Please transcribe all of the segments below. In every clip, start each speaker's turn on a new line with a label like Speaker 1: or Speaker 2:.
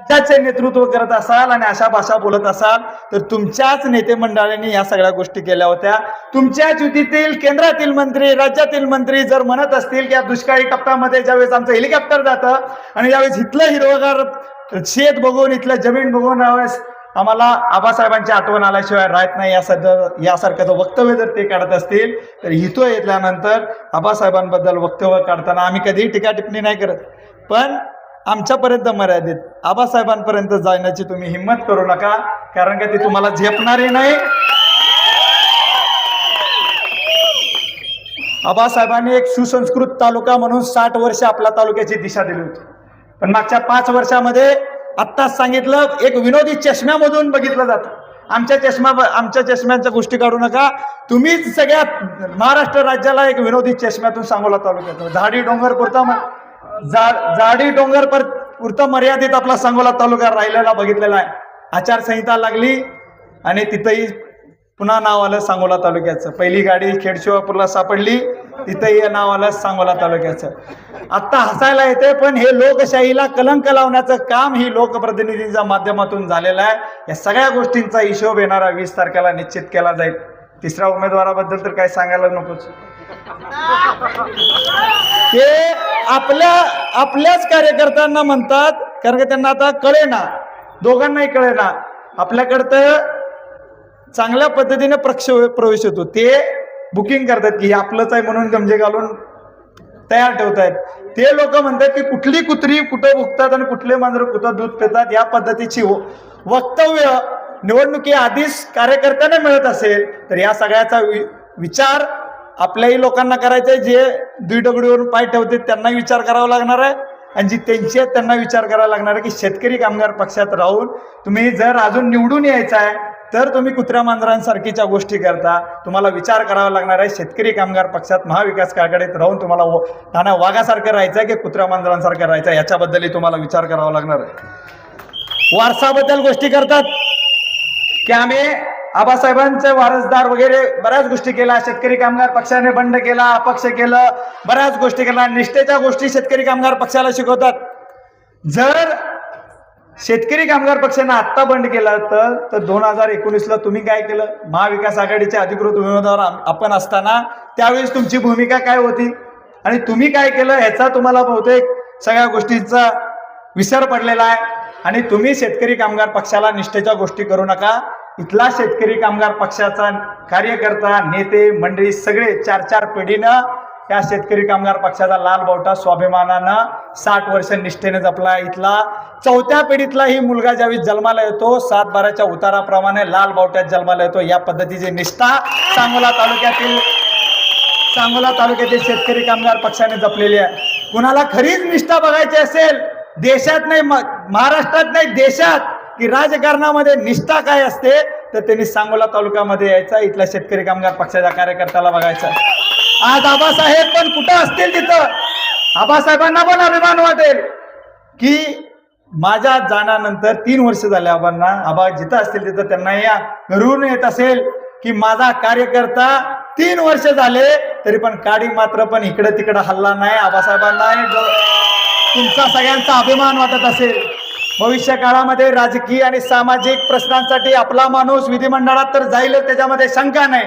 Speaker 1: राज्याचे नेतृत्व करत असाल आणि अशा भाषा बोलत असाल तर तुमच्याच नेते मंडळांनी या सगळ्या गोष्टी केल्या होत्या. तुमच्याच युतीतील केंद्रातील मंत्री राज्यातील मंत्री जर म्हणत असतील की या दुष्काळी टप्प्यामध्ये ज्यावेळेस आमचं हेलिकॉप्टर जातं आणि ज्यावेळेस इथलं हिरवगार शेत बघून इथलं जमीन बघून यावेळेस आम्हाला आबासाहेबांची आठवण आल्याशिवाय राहत नाही या यासारखं वक्तव्य जर ते काढत असतील तर हितो येतल्यानंतर आबासाहेबांबद्दल वक्तव्य काढताना आम्ही कधीही टीका टिप्पणी नाही करत. पण आमच्यापर्यंत मर्यादित. आबासाहेबांपर्यंत जाण्याची तुम्ही हिंमत करू नका कारण का ते तुम्हाला झेपणारे नाही. आबासाहेबांनी एक सुसंस्कृत तालुका म्हणून साठ वर्ष आपल्या तालुक्याची दिशा दिली होती. पण मागच्या पाच वर्षामध्ये आत्ताच सांगितलं एक विनोदी चष्म्यामधून बघितलं जातं. आमच्या चष्मा आमच्या चष्म्यांच्या गोष्टी काढू नका. तुम्हीच सगळ्या महाराष्ट्र राज्याला एक विनोदी चष्म्यातून सांगोला तालुक्यात. झाडी डोंगर पुरता जाडी डोंगर पर पुरतं मर्यादित आपला सांगोला तालुका राहिलेला बघितलेला आहे. आचारसंहिता लागली आणि तिथंही पुन्हा नाव आलं सांगोला तालुक्याचं. पहिली गाडी खेडशिवापूरला सापडली तिथंही नाव आलं सांगोला तालुक्याचं. आत्ता हसायला येते पण हे लोकशाहीला कलंक लावण्याचं काम ही लोकप्रतिनिधींच्या माध्यमातून झालेलं आहे. या सगळ्या गोष्टींचा हिशोब येणारा वीस तारखेला निश्चित केला जाईल. तिसऱ्या उमेदवाराबद्दल तर काही सांगायला नकोच. ते आपल्या आपल्याच कार्यकर्त्यांना म्हणतात कारण का त्यांना आता कळेना दोघांनाही कळेना आपल्याकडं तर चांगल्या पद्धतीने प्रक्ष प्रवेश होतो. ते बुकिंग करतात की हे आपलंच आहे म्हणून गमजे घालून तयार ठेवतायत. ते लोक म्हणतात की कुठली कुत्री कुठं भुकतात आणि कुठले मांजर कुठं दूध पितात या पद्धतीची वक्तव्य निवडणुकी आधीच कार्यकर्त्यांना मिळत असेल तर या सगळ्याचा वि- विचार आपल्याही लोकांना करायचं आहे जे दुई दुईडगडीवरून पाय ठेवते त्यांना विचार करावा लागणार आहे. आणि जी त्यांची आहेत त्यांना विचार करावा लागणार आहे की शेतकरी कामगार पक्षात राहून तुम्ही जर अजून निवडून यायचं आहे तर तुम्ही कुत्र्या मांजरांसारखीच्या गोष्टी करता. तुम्हाला विचार करावा लागणार आहे शेतकरी कामगार पक्षात महाविकास आघाडीत राहून तुम्हाला व- नाना वाघासारखं राहायचं आहे की कुत्र्या मांजरांसारखं राहायचं आहे याच्याबद्दलही तुम्हाला विचार करावा लागणार आहे. वारसाबद्दल गोष्टी करतात. की आम्ही आबासाहेबांचे वारसदार वगैरे बऱ्याच गोष्टी केल्या. शेतकरी कामगार पक्षाने बंड केला अपक्ष केलं. बऱ्याच गोष्टी केल्या. निष्ठेच्या गोष्टी शेतकरी कामगार पक्षाला शिकवतात. जर शेतकरी कामगार पक्षाने आत्ता बंड केला तर तर दोन हजार एकोणीसला तुम्ही काय केलं? महाविकास आघाडीचे अधिकृत उमेदवार आपण असताना त्यावेळेस तुमची भूमिका काय होती? आणि तुम्ही काय केलं ह्याचा तुम्हाला बहुतेक सगळ्या गोष्टींचा विसर पडलेला आहे. आणि तुम्ही शेतकरी कामगार पक्षाला निष्ठेच्या गोष्टी करू नका. इथला शेतकरी कामगार पक्षाचा कार्यकर्ता नेते मंडळी सगळे चार चार पिढीनं या शेतकरी कामगार पक्षाचा लाल बावटा स्वाभिमानानं साठ वर्ष निष्ठेने जपला. इथला चौथ्या पिढीतला ही मुलगा ज्यावेळी जन्माला येतो सात बाराच्या उताराप्रमाणे लाल बावट्यात जन्माला येतो. या पद्धतीची निष्ठा सांगोला तालुक्यातील सांगोला तालुक्यातील शेतकरी कामगार पक्षाने जपलेली आहे. कुणाला खरीच निष्ठा बघायची असेल? देशात नाही महाराष्ट्रात नाही देशात. की राजकारणामध्ये निष्ठा काय असते तर त्यांनी सांगोला तालुक्यामध्ये यायचा इथल्या शेतकरी कामगार पक्षाच्या कार्यकर्त्याला बघायचा. आज आबासाहेब पण कुठं असतील तिथं? आबासाहेबांना पण अभिमान वाटेल. की माझ्या जाण्यानंतर तीन वर्ष झाले आबांना. आबा जिथं असतील तिथं त्यांना या घरून येत असेल. की माझा कार्यकर्ता तीन वर्ष झाले तरी पण काडी मात्र पण इकडे तिकडे हल्ला नाही. आबासाहेबांना तुमचा सगळ्यांचा अभिमान वाटत असेल. भविष्य काळामध्ये राजकीय आणि सामाजिक प्रश्नांसाठी आपला माणूस विधिमंडळात तर जाईलच त्याच्यामध्ये शंका नाही.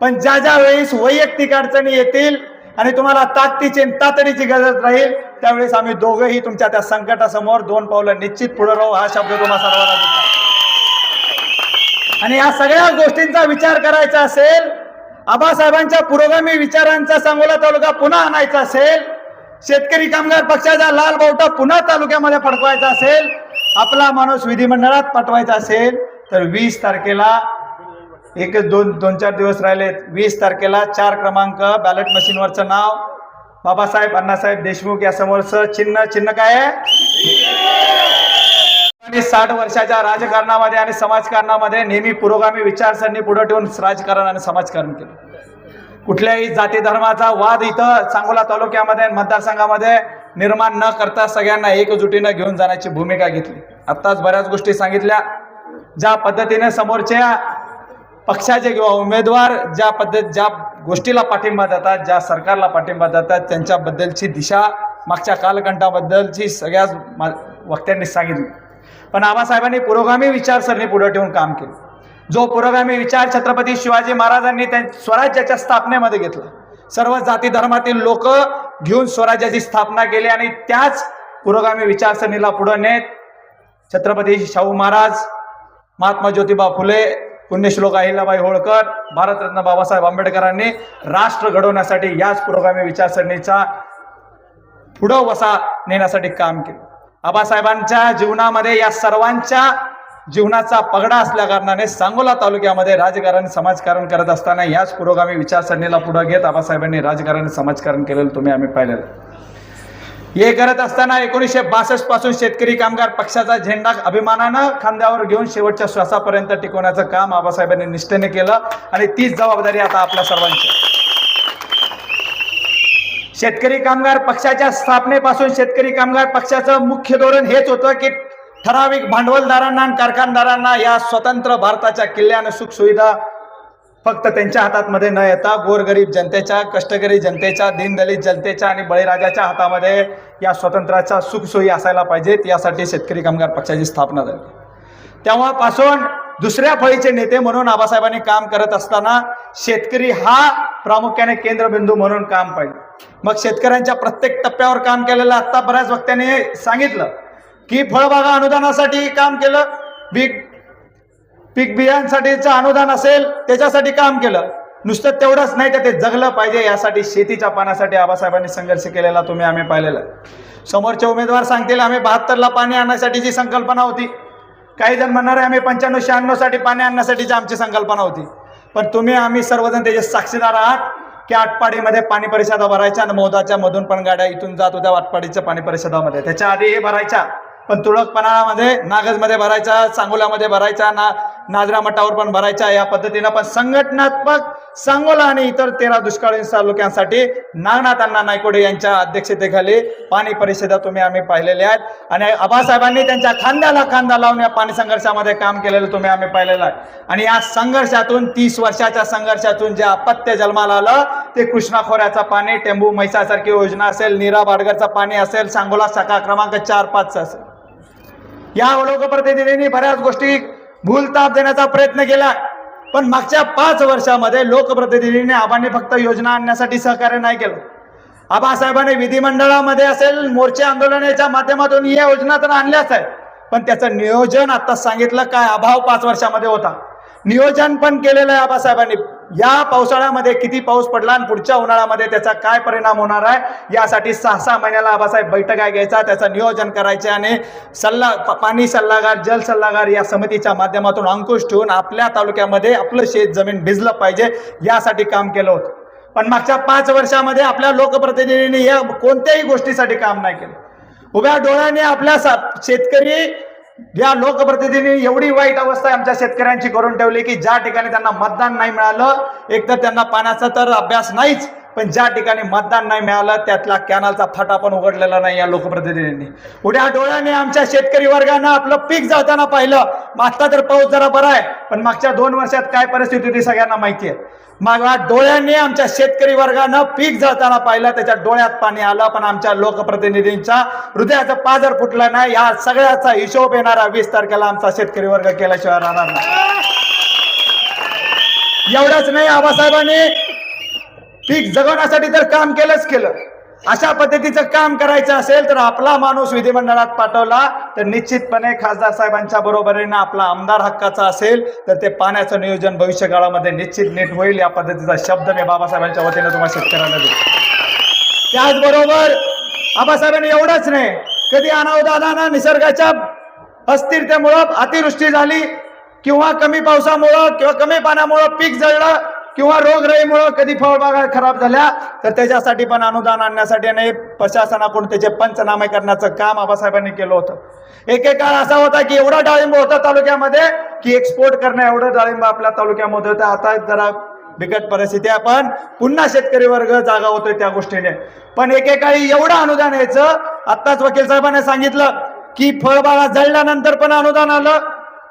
Speaker 1: पण ज्या ज्या वेळेस वैयक्तिक अडचणी येतील आणि तुम्हाला ताकदीची तातडीची गरज राहील त्यावेळेस आम्ही दोघंही तुमच्या त्या संकटासमोर दोन पावलं निश्चित पुढे राहू हा शब्द तुम्हाला सर्वांना आणि या सगळ्या गोष्टींचा विचार करायचा असेल आबासाहेबांच्या पुरोगामी विचारांचा सांगोला तालुका पुन्हा आणायचा असेल शेतकरी कामगार पक्षाचा लाल बावटा पुन्हा तालुक्यामध्ये फडकवायचा असेल आपला माणूस विधिमंडळात पाठवायचा असेल तर वीस तारखेला एक दोन दोन चार दिवस राहिलेत. वीस तारखेला चार क्रमांक बॅलेट मशीनवरचं नाव. बाबासाहेब अण्णासाहेब देशमुख या समोरचं चिन्ह चिन्ह काय आहे? आणि साठ वर्षाच्या राजकारणामध्ये आणि समाजकारणामध्ये नेहमी पुरोगामी विचारसरणी पुढे ठेवून राजकारण आणि समाजकारण केलं. कुठल्याही जाती धर्माचा वाद इथं सांगोला तालुक्यामध्ये मतदारसंघामध्ये निर्माण न करता सगळ्यांना एकजुटीनं घेऊन जाण्याची भूमिका घेतली. आत्ताच बऱ्याच गोष्टी सांगितल्या. ज्या पद्धतीने समोरच्या पक्षाचे किंवा उमेदवार ज्या पद्धत ज्या गोष्टीला पाठिंबा देतात ज्या सरकारला पाठिंबा देतात त्यांच्याबद्दलची दिशा मागच्या कालखंडाबद्दलची सगळ्याच मा- वक्त्यांनी सांगितली. पण आबासाहेबांनी पुरोगामी विचारसरणी पुढे ठेवून काम केलं. जो पुरोगामी विचार छत्रपती शिवाजी महाराजांनी त्या स्वराज्याच्या स्थापनेमध्ये घेतला. सर्व जाती धर्मातील लोक घेऊन स्वराज्याची स्थापना केली आणि त्याच पुरोगामी विचारसरणीला पुढे नेत छत्रपती शाहू महाराज महात्मा ज्योतिबा फुले पुण्यश्लोक अहिल्याबाई होळकर भारतरत्न बाबासाहेब आंबेडकरांनी राष्ट्र घडवण्यासाठी याच पुरोगामी विचारसरणीचा पुढं वसा नेण्यासाठी काम केलं. आबासाहेबांच्या जीवनामध्ये या सर्वांच्या जीवनाचा पगडा असल्या कारणाने सांगोला तालुक्यामध्ये राजकारण समाजकारण करत असताना याच पुरोगामी विचारसरणीला पुढे घेत आबासाहेबांनी राजकारण समाजकारण केलेलं तुम्ही आम्ही पाहिलेलं. हे करत असताना एकोणीसशे बासष्टपासून शेतकरी कामगार पक्षाचा झेंडा अभिमानानं खांद्यावर घेऊन शेवटच्या श्वासापर्यंत टिकवण्याचं काम आबासाहेबांनी निष्ठेने केलं आणि तीच जबाबदारी आता आपल्या सर्वांची. शेतकरी कामगार पक्षाच्या स्थापनेपासून शेतकरी कामगार पक्षाचं मुख्य धोरण हेच होतं की ठराविक भांडवलदारांना आणि कारखानदारांना या स्वतंत्र भारताच्या किल्ल्यानं सुखसुविधा फक्त त्यांच्या हातातमध्ये न येता गोरगरीब जनतेच्या कष्टकरी जनतेच्या दीनदलित जनतेच्या आणि बळीराजाच्या हातामध्ये या स्वातंत्र्याच्या सुखसोयी असायला पाहिजेत यासाठी शेतकरी कामगार पक्षाची स्थापना झाली. तेव्हापासून दुसऱ्या फळीचे नेते म्हणून आबासाहेबांनी काम करत असताना शेतकरी हा प्रामुख्याने केंद्रबिंदू म्हणून काम पाहिजे मग शेतकऱ्यांच्या प्रत्येक टप्प्यावर काम केलेलं आत्ता बऱ्याच वक्त्याने सांगितलं. की फळबागा अनुदानासाठी काम केलं पीक पीक बियांसाठीचं अनुदान असेल त्याच्यासाठी काम केलं. नुसतं तेवढंच नाही तर ते जगलं पाहिजे यासाठी शेतीच्या पाण्यासाठी आबासाहेबांनी संघर्ष केलेला तुम्ही आम्ही पाहिलेला. समोरचे उमेदवार सांगतील आम्ही बहात्तरला पाणी आणण्यासाठीची संकल्पना होती. काही जण म्हणणार आहे आम्ही पंच्याण्णव शहाण्णवसाठी पाणी आणण्यासाठीची आमची संकल्पना होती. पण तुम्ही आम्ही सर्वजण त्याचे साक्षीदार आहात की आटपाडीमध्ये पाणी परिषदा भरायच्या आणि मोदाच्या मधून पण गाड्या इथून जात होत्या आटपाडीच्या पाणी परिषदामध्ये. त्याच्या आधी हे भरायच्या. पण तुळकपणामध्ये नागजमध्ये भरायचा सांगोल्यामध्ये भरायचा ना नाजरा मठावर पण भरायचा या पद्धतीनं पण संघटनात्मक सांगोला आणि इतर तेरा दुष्काळी तालुक्यांसाठी नागनाथ अण्णा नायकोडे यांच्या अध्यक्षतेखाली पाणी परिषदा तुम्ही आम्ही पाहिलेल्या आहेत. आणि आबासाहेबांनी त्यांच्या खांद्याला खांदा लावून या पाणी संघर्षामध्ये काम केलेलं तुम्ही आम्ही पाहिलेलं आहे. आणि या संघर्षातून तीस वर्षाच्या संघर्षातून जे अपत्य जन्माला आलं ते कृष्णा खोऱ्याचं पाणी टेंबू म्हैसासारखी योजना असेल नीरा बाडगरचं पाणी असेल सांगोला शाखा क्रमांक चार पाचचं असेल. या लोकप्रतिनिधींनी बऱ्याच गोष्टी भूलताप देण्याचा प्रयत्न केला. पण मागच्या पाच वर्षामध्ये लोकप्रतिनिधींनी आबांनी फक्त योजना आणण्यासाठी सहकार्य नाही केलं. आबासाहेबांनी विधिमंडळामध्ये असेल मोर्चे आंदोलनाच्या माध्यमातून या योजना तर आणल्याच आहे. पण त्याचं नियोजन आता सांगितलं काय अभाव पाच वर्षामध्ये होता. नियोजन पण केलेलं आहे आबासाहेबांनी. या पावसाळ्यामध्ये किती पाऊस पडला आणि पुढच्या उन्हाळ्यामध्ये त्याचा काय परिणाम होणार आहे यासाठी सहा सहा महिन्याला आबासाहेब बैठका घ्यायचा त्याचं नियोजन करायचे आणि सल्ला पाणी सल्लागार जल सल्लागार या समितीच्या माध्यमातून अंकुश ठेवून आपल्या तालुक्यामध्ये आपलं शेत जमीन भिजलं पाहिजे यासाठी काम केलं होतं. पण मागच्या पाच वर्षामध्ये आपल्या लोकप्रतिनिधींनी या कोणत्याही गोष्टीसाठी काम नाही केलं. उभ्या डोळ्याने आपल्या सा- शेतकरी या लोकप्रतिनिधींनी एवढी वाईट अवस्था आमच्या शेतकऱ्यांची करून ठेवली की ज्या ठिकाणी त्यांना मतदान नाही मिळालं एक तर त्यांना पाण्याचा तर अभ्यास नाहीच. पण ज्या ठिकाणी मतदान नाही मिळालं त्यातला कॅनलचा फाटा पण उघडलेला नाही या लोकप्रतिनिधींनी. उड्या डोळ्याने आमच्या शेतकरी वर्गानं आपलं पीक जाताना पाहिलं. मागता तर पाऊस जरा बरा आहे पण मागच्या दोन वर्षात काय परिस्थिती होती सगळ्यांना माहिती आहे मग डोळ्यांनी आमच्या शेतकरी वर्गानं पीक जळताना पाहिलं त्याच्या डोळ्यात पाणी आलं पण आमच्या लोकप्रतिनिधींच्या हृदयाचा पाजर फुटला नाही. या सगळ्याचा हिशोब येणारा वीस तारखेला आमचा शेतकरी वर्ग केल्याशिवाय राहणार नाही. एवढंच नाही आबासाहेबांनी पीक जगवण्यासाठी तर काम केलंच केलं अशा पद्धतीचं काम करायचं असेल तर आपला माणूस विधिमंडळात पाठवला तर निश्चितपणे खासदार साहेबांच्या बरोबरीनं आपला आमदार हक्काचा असेल तर ते पाण्याचं नियोजन भविष्य काळामध्ये निश्चित नीट होईल या पद्धतीचा शब्द मी बाबासाहेबांच्या वतीनं तुम्हाला शेतकऱ्यांना देतो. त्याचबरोबर आबासाहेबांनी एवढंच नाही कधी अनावधानानं निसर्गाच्या अस्थिरतेमुळं अतिवृष्टी झाली किंवा कमी पावसामुळं किंवा कमी पाण्यामुळं पीक जळलं किंवा रोगराईमुळं कधी फळबागा खराब झाल्या तर त्याच्यासाठी पण अनुदान आणण्यासाठी आणि प्रशासनाकडून त्याचे पंचनामे करण्याचं काम आबासाहेबांनी केलं होतं. एक एक काळ असा होता की एवढा डाळिंब होता तालुक्यामध्ये की एक्सपोर्ट करणं एवढं डाळिंब आपल्या तालुक्यामध्ये होतं. आता जरा बिकट परिस्थिती आहे पण पुन्हा शेतकरी वर्ग जागा होतोय त्या गोष्टीने. पण एकेकाळी एवढं अनुदान यायचं आत्ताच वकील साहेबांनी सांगितलं की फळबागा जळल्यानंतर पण अनुदान आलं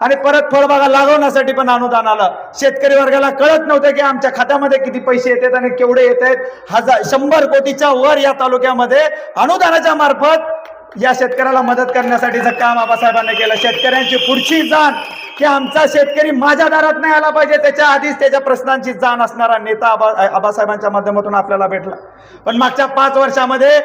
Speaker 1: आणि परत फळबागा लागवण्यासाठी पण अनुदान आलं. शेतकरी वर्गाला कळत नव्हतं की आमच्या खात्यामध्ये किती पैसे येतात आणि केवढे येत आहेत हजार शंभर कोटीच्या वर या तालुक्यामध्ये अनुदानाच्या मार्फत या शेतकऱ्याला मदत करण्यासाठीचं काम आबासाहेबांनी केलं. शेतकऱ्यांची पुढची जाण की आमचा शेतकरी माझ्या दारात नाही आला पाहिजे त्याच्या आधीच त्याच्या प्रश्नांची जाण असणारा नेता आबा आबासाहेबांच्या माध्यमातून आपल्याला भेटला. पण मागच्या पाच वर्षामध्ये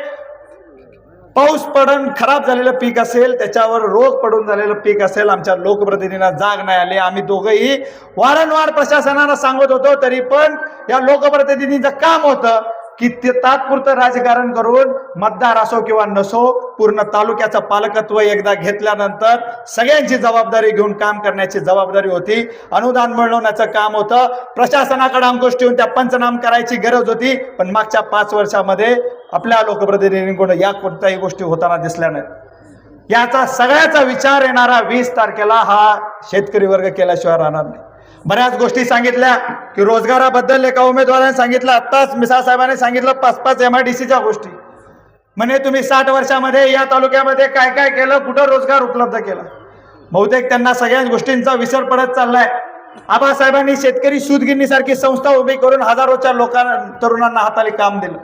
Speaker 1: पाऊस पडून खराब झालेलं पीक असेल त्याच्यावर रोग पडून झालेलं पीक असेल आमच्या लोकप्रतिनिधींना जाग नाही आले. आम्ही दोघंही वारंवार प्रशासनाला सांगत होतो तरी पण या लोकप्रतिनिधींचं काम होतं. की ते तात्पुरतं राजकारण करून मतदार असो किंवा नसो पूर्ण तालुक्याचं पालकत्व एकदा घेतल्यानंतर सगळ्यांची जबाबदारी घेऊन काम करण्याची जबाबदारी होती. अनुदान मिळवण्याचं काम होतं. प्रशासनाकडे अंकुश ठेवून त्या पंचनाम करायची गरज होती. पण मागच्या पाच वर्षामध्ये आपल्या लोकप्रतिनिधींकडून या कोणत्याही गोष्टी होताना दिसल्या नाहीत. याचा सगळ्याचा विचार येणारा वीस तारखेला हा शेतकरी वर्ग केल्याशिवाय राहणार नाही. बऱ्याच गोष्टी सांगितल्या की रोजगाराबद्दल एका उमेदवाराने सांगितलं आत्ताच मिसाळ साहेबांनी सांगितलं पाच पाच एम आय डी सीच्या गोष्टी. म्हणे तुम्ही साठ वर्षामध्ये या तालुक्यामध्ये काय काय केलं कुठं रोजगार उपलब्ध केला? बहुतेक त्यांना सगळ्याच गोष्टींचा विसर पडत चाललाय. आबासाहेबांनी शेतकरी सूतगिरणीसारखी संस्था उभी करून हजारोच्या लोकांना तरुणांना हाताली काम दिलं.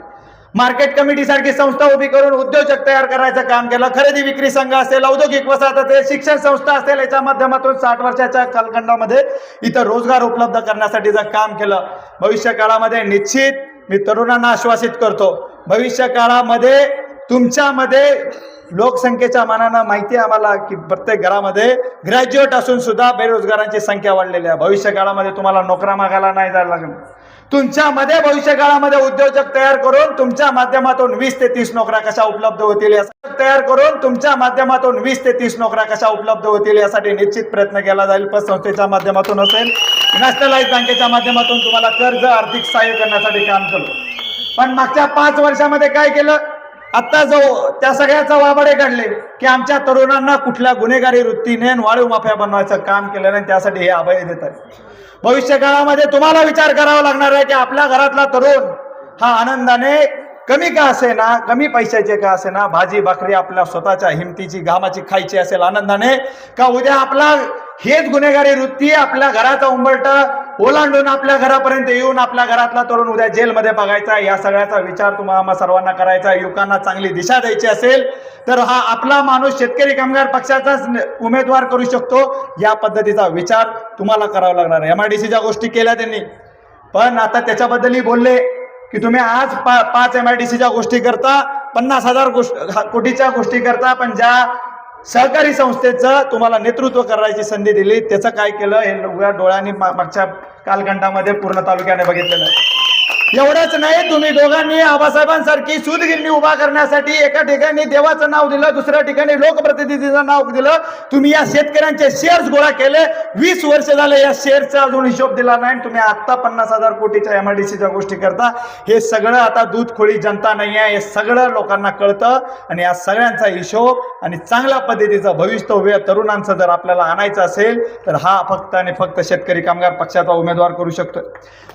Speaker 1: मार्केट कमिटी सारखी संस्था उभी करून उद्योजक तयार करायचं काम केलं. खरेदी विक्री संघ असेल औद्योगिक वसाहत असेल शिक्षण संस्था असेल याच्या माध्यमातून साठ वर्षाच्या कालखंडामध्ये इथं रोजगार उपलब्ध करण्यासाठी जर काम केलं. भविष्य काळामध्ये निश्चित मी तरुणांना आश्वासित करतो भविष्य काळामध्ये तुमच्यामध्ये लोकसंख्येच्या मानानं माहिती आहे आम्हाला की प्रत्येक घरामध्ये ग्रॅज्युएट असून सुद्धा बेरोजगारांची संख्या वाढलेली आहे. भविष्य काळामध्ये तुम्हाला नोकरा मागायला नाही जायला लागणार तुमच्यामध्ये भविष्य काळामध्ये उद्योजक तयार करून तुमच्या माध्यमातून वीस ते तीस नोकऱ्या कशा उपलब्ध होतील तयार करून तुमच्या माध्यमातून वीस ते तीस नोकऱ्या कशा उपलब्ध होतील यासाठी निश्चित प्रयत्न केला जाईल. पतसंस्थेच्या माध्यमातून असेल. नॅशनलाइज बँकेच्या माध्यमातून तुम्हाला कर्ज आर्थिक सहाय्य करण्यासाठी काम करू. पण मागच्या पाच वर्षामध्ये काय केलं? आता जो त्या सगळ्याचा वाबडे काढले की आमच्या तरुणांना कुठल्या गुन्हेगारी वृत्तीने वाळू माफिया बनवायचं काम केलं नाही त्यासाठी हे अभय देत आहे भविष्य काळामध्ये तुम्हाला विचार करावा लागणार आहे की आपल्या घरातला तरुण हा आनंदाने कमी का असे ना कमी पैशाचे का असे ना भाजी भाकरी आपल्या स्वतःच्या हिमतीची घामाची खायची असेल आनंदाने का उद्या आपला हेच गुन्हेगारी वृत्ती आपल्या घराचा उंबरट ओलांडून आपल्या घरापर्यंत येऊन आपल्या घरातला तरुण उद्या जेलमध्ये बघायचा या सगळ्याचा विचार तुम्हाला सर्वांना करायचा युवकांना चांगली दिशा द्यायची असेल तर हा आपला माणूस शेतकरी कामगार पक्षाचाच उमेदवार करू शकतो. या पद्धतीचा विचार तुम्हाला करावा लागणार एम आय डी सीच्या गोष्टी केल्या त्यांनी. पण आता त्याच्याबद्दलही बोलले की तुम्ही आज पा पाच एम आय डी सीच्या गोष्टी करता पन्नास हजार गोष्ट कोटीच्या गोष्टी करता पण ज्या सहकारी संस्थेचं तुम्हाला नेतृत्व करायची संधी दिली. त्याचं काय केलं? हे उघड्या डोळ्यांनी मागच्या कालखंडामध्ये पूर्ण तालुक्याने बघितलेलं आहे. एवढंच नाही तुम्ही दोघांनी आबासाहेबांसारखी सूतगिरणी उभा करण्यासाठी एका ठिकाणी देवाचं नाव दिलं दुसऱ्या ठिकाणी लोकप्रतिनिधीचं नाव दिलं. तुम्ही या शेतकऱ्यांचे शेअर्स गोळा केले. वीस वर्ष झाले या शेअर्सचा अजून हिशोब दिला नाही. तुम्ही आत्ता पन्नास हजार कोटीच्या एमआयडीसीच्या गोष्टी करता. हे सगळं आता दूध खोळी जनता नाही आहे हे सगळं लोकांना कळतं. आणि या सगळ्यांचा हिशोब आणि चांगल्या पद्धतीचं भविष्यव्य तरुणांचं जर आपल्याला आणायचं असेल तर हा फक्त आणि फक्त शेतकरी कामगार पक्षाचा उमेदवार करू शकतो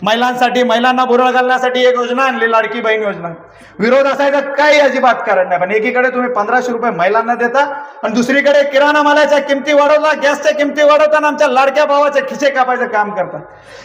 Speaker 1: महिलांसाठी महिलांना बुरळ घालण्यासाठी एक योजना आणली लाडकी बहीण योजना. विरोध असायचा काही अजिबात कारण नाही. पण एकीकडे तुम्ही पंधराशे रुपये महिलांना देता आणि दुसरीकडे किराणा मालाच्या किमती वाढवता गॅसच्या किमती वाढवताना आमच्या लाडक्या भावाचे खिसे कापायचं काम करतात.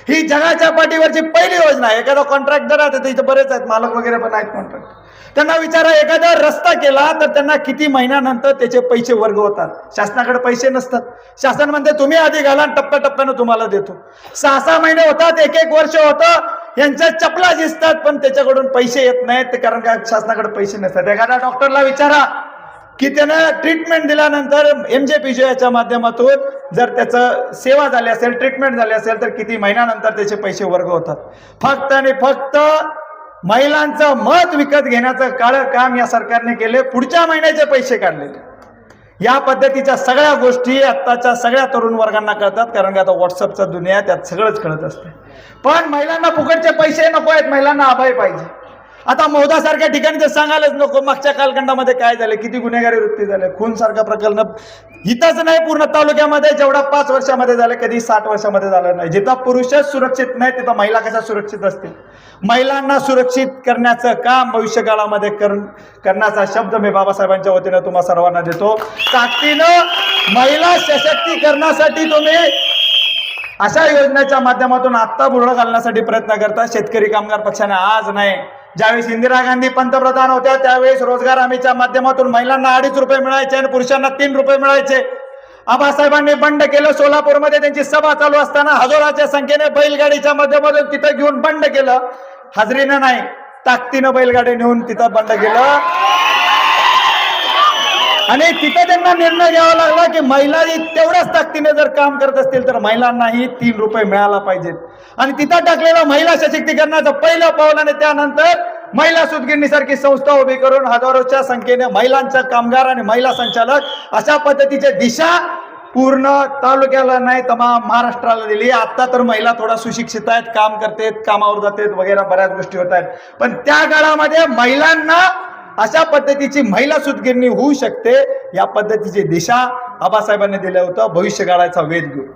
Speaker 1: ही जगाच्या पाठीवरची पहिली योजना आहे. एखादा कॉन्ट्रॅक्टर आहे तिथे बरेच आहेत मालक वगैरे पण आहेत कॉन्ट्रॅक्ट त्यांना विचारा एखादा रस्ता केला तर त्यांना किती महिन्यानंतर त्याचे पैसे वर्ग होतात? शासनाकडे पैसे नसतात. शासन म्हणते तुम्ही आधी घाला टप्प्याटप्प्यानं तुम्हाला देतो. सहा सहा महिने होतात एक एक वर्ष होतं यांच्या चपला दिसतात पण त्याच्याकडून पैसे येत नाहीत ते कारण काय शासनाकडे पैसे नसतात. एखाद्या डॉक्टरला विचारा की त्यानं ट्रीटमेंट दिल्यानंतर एम जे पी याच्या माध्यमातून जर त्याचं सेवा झाली असेल ट्रीटमेंट झाली असेल तर किती महिन्यानंतर त्याचे पैसे वर्ग होतात? फक्त आणि फक्त महिलांचं मत विकत घेण्याचं काळं काम या सरकारने केले. पुढच्या महिन्याचे पैसे काढलेले या पद्धतीच्या सगळ्या गोष्टी आत्ताच्या सगळ्या तरुण वर्गांना कळतात कारण की आता व्हॉट्सअपचा दुनिया त्यात सगळंच कळत असते. पण महिलांना फुकटचे पैसे नको आहेत महिलांना अभय पाहिजे. आता मोदासारख्या ठिकाणी तर सांगायलाच नको मागच्या कालखंडामध्ये काय झालं? किती गुन्हेगारी वृत्ती झाले? खून सारखा प्रकरण इथंच नाही पूर्ण तालुक्यामध्ये जेवढा पाच वर्षामध्ये झालं कधी साठ वर्षामध्ये झालं नाही. जिथं पुरुषच सुरक्षित नाही तिथं महिला कशा सुरक्षित असतील? महिलांना सुरक्षित करण्याचं काम भविष्यकाळामध्ये कर करण्याचा शब्द मी बाबासाहेबांच्या वतीनं तुम्हा सर्वांना देतो. ताकदीनं महिला सशक्तीकरणासाठी तुम्ही अशा योजनेच्या माध्यमातून आत्ता बुरळ घालण्यासाठी प्रयत्न करता. शेतकरी कामगार पक्षाने आज नाही ज्यावेळेस इंदिरा गांधी पंतप्रधान होत्या त्यावेळेस रोजगार हमीच्या माध्यमातून महिलांना अडीच रुपये मिळायचे आणि पुरुषांना तीन रुपये मिळायचे. आबासाहेबांनी बंड केलं. सोलापूरमध्ये त्यांची सभा चालू असताना हजाराच्या संख्येने बैलगाडीच्या माध्यमातून तिथं घेऊन बंड केलं. हाजरीनं नाही ताकदीनं बैलगाडी नेऊन तिथं बंड केलं. आणि तिथं त्यांना निर्णय घ्यावा लागला की महिला तेवढ्याच ताकदीने जर काम करत असतील तर महिलांनाही तीन रुपये मिळायला पाहिजेत. आणि तिथं टाकलेलं महिला सशक्तीकरणाचं पहिलं पाऊल आणि त्यानंतर महिला सुदगिरणीसारखी संस्था उभी करून हजारोच्या संख्येने महिलांचा कामगार आणि महिला संचालक अशा पद्धतीच्या दिशा पूर्ण तालुक्याला नाही तमाम महाराष्ट्राला दिली. आता तर महिला थोडा सुशिक्षित आहेत काम करतेत कामावर जातात वगैरे बऱ्याच गोष्टी होत आहेत. पण त्या काळामध्ये महिलांना अशा पद्धतीची महिला सुदगिरणी होऊ शकते या पद्धतीची दिशा आबासाहेबांनी दिलं होतं. भविष्य काळाचा वेध घेऊन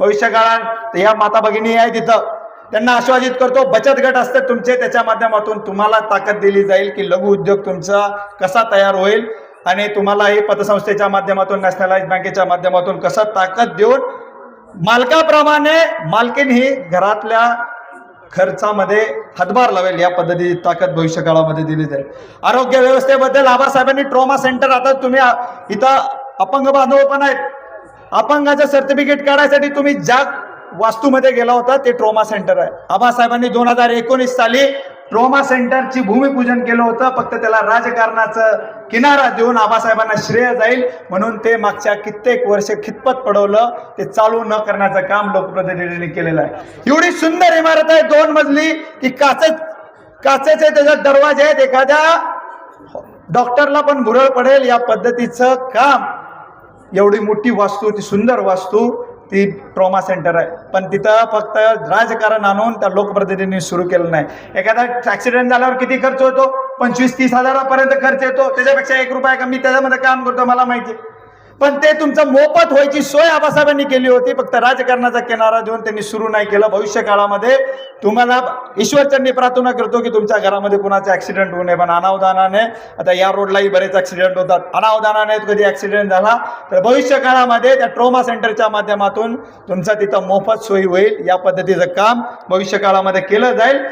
Speaker 1: भविष्य काळात या माता भगिनी आहे तिथं. त्यांना आश्वासित करतो बचत गट असतात तुमचे त्याच्या माध्यमातून तुम्हाला ताकद दिली जाईल की लघु उद्योग तुमचा कसा तयार होईल आणि तुम्हालाही पतसंस्थेच्या माध्यमातून नॅशनलाइज बँकेच्या माध्यमातून कसं ताकद देऊन मालकाप्रमाणे मालकीन ही घरातल्या खर्चामध्ये हातभार लावेल या पद्धतीची ताकद भविष्य काळामध्ये दिली जाईल. आरोग्य व्यवस्थेबद्दल आबासाहेबांनी ट्रॉमा सेंटर आता तुम्ही इथं अपंग बांधव पण आहेत. अपंगाचं सर्टिफिकेट काढायसाठी तुम्ही ज्या वास्तूमध्ये गेला होता ते ट्रोमा सेंटर आहे. आबासाहेबांनी दोन हजार एकोणीस साली ट्रोमा सेंटरची भूमिपूजन केलं होतं. फक्त त्याला राजकारणाचं किनारा देऊन आबासाहेबांना श्रेय जाईल. म्हणून ते मागच्या कित्येक वर्ष खितपत पडवलं. ते चालू न करण्याचं काम लोकप्रतिनिधींनी केलेलं आहे. एवढी सुंदर इमारत आहे दोन मजली. की काच काचेचे त्याच्यात दरवाजे आहेत. एखाद्या डॉक्टरला पण भुरळ पडेल या पद्धतीचं काम. एवढी मोठी वास्तू ती सुंदर वास्तू ती ट्रॉमा सेंटर आहे. पण तिथं फक्त राजकारण आणून त्या लोकप्रतिनिधींनी सुरू केलं नाही. एखादा ऍक्सिडेंट झाल्यावर किती खर्च होतो? पंचवीस तीस हजारापर्यंत खर्च येतो. त्याच्यापेक्षा एक रुपया कमी त्याच्यामध्ये काम करतो मला माहिती पण ते तुमचं मोफत व्हायची सोय आबासाहेबांनी केली होती. फक्त राजकारणाचा किनारा देऊन त्यांनी सुरू नाही केलं. भविष्य काळामध्ये तुम्हाला ईश्वरचंदी प्रार्थना करतो की तुमच्या घरामध्ये कुणाचा ऍक्सिडेंट होऊ नये पण अनावधानाने आता या रोडलाही बरेच ऍक्सिडेंट होतात. अनावधानाने कधी ऍक्सिडेंट झाला तर भविष्य काळामध्ये त्या ट्रोमा सेंटरच्या माध्यमातून तुमचा तिथं मोफत सोयी होईल. या पद्धतीचं काम भविष्य काळामध्ये केलं जाईल.